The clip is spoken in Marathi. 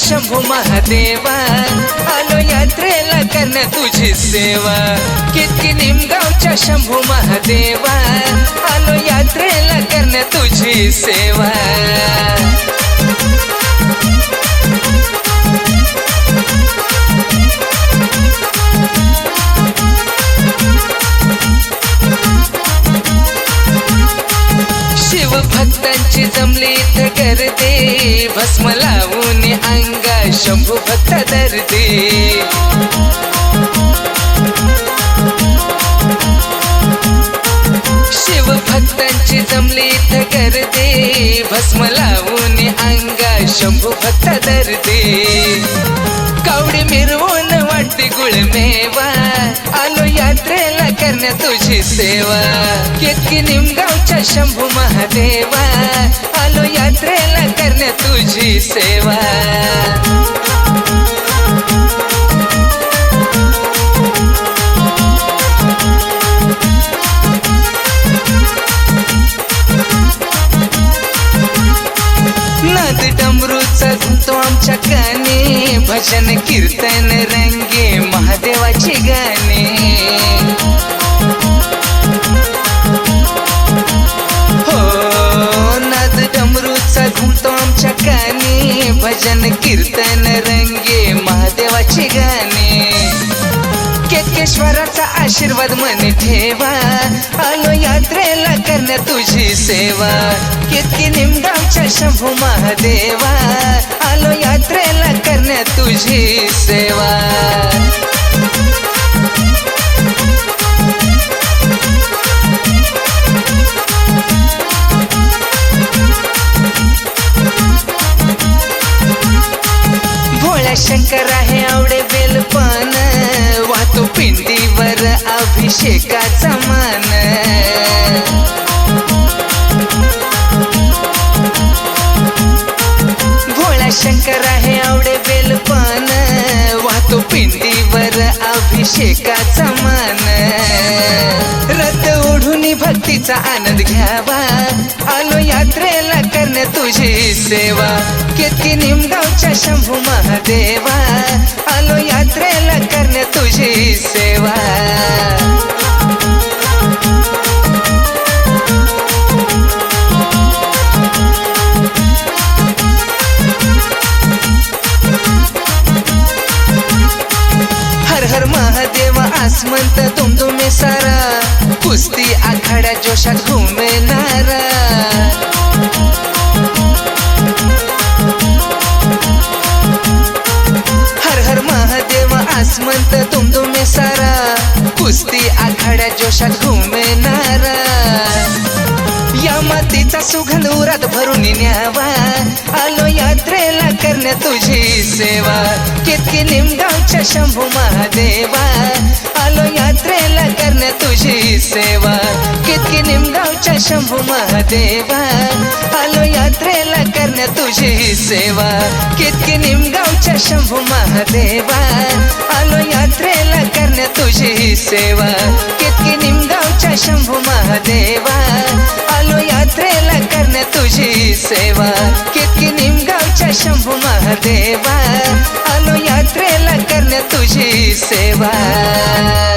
शंभू महादेवा. आलो यात्रेला करण्या तुझी सेवा. कितकी निमगावच्या शंभू महादेवा. आलो यात्रेला करण्या तुझी सेवा. शिवभक्तांची जमली इथं करते भस्म लावून शंभू भक्त दर्दी. शिवभक्तांची जमली इथं गर्दी. भस्म लावून अंगा शंभू भक्त दर्दी. कावडी मिरवून वाटते गुळमेवा आलो यात्रेला करण्या तुझी सेवा. कितकी निमगावच्या शंभू महादेवा. आलो यात्रेला करण्या तुझी सेवा. भजन कीर्तन रंगे महादेवाचे गाणे. हो नाद डमरूचा घुमतो आमच्या कानी. भजन कीर्तन रंगे महादेवाचे गाणे. केतकेश्वराचा आशीर्वाद मन ठेवा. आलो यात्रेला करण्या तुझी सेवा. केतके माझ्या शंभू महादेवा. आलो यात्रेला करण्या तुझी सेवा. भोळ्या शंकर आहे आवडे बेलपान वाहतो पिंडीवर अभिषेकाचा शंकर आहे आवडे बेलपान. वाहतो पिंडीवर अभिषेकाचा मान. रथ ओढून भक्तीचा आनंद घ्यावा. आलो यात्रेला करण्या तुझी सेवा. केतकी निमगावच्या शंभू महादेवा. आलो यात्रेला करण्या तुझी सेवा. म्हणत तुम तुम्ही सारा. कुस्ती आखाड्या जोशात घुमणारा. हर हर महादेव आसमंत तुम तुम्ही सारा. कुस्ती आखाड्या जोशात घुमणारा. तिचा मातीचा भरून न्यावा. आलो यात्रेला करण्या तुझी सेवा. कितकी निमगावच्या शंभू महादेवा. आलो यात्रेला करण्या तुझी सेवा. कितकी निमगावच्या शंभू महादेवा आलो यात्रेला करण्या तुझी सेवा. कितकी निमगावच्या शंभू महादेवा आलो यात्रेला करण्या तुझी सेवा. कितकी निमगावच्या शंभू महादेवा आलो यात्रेला करण्या तुझी सेवा. कितकी निमगावच्या शंभू महादेवा आलो यात्रेला करण्या तुझी सेवा.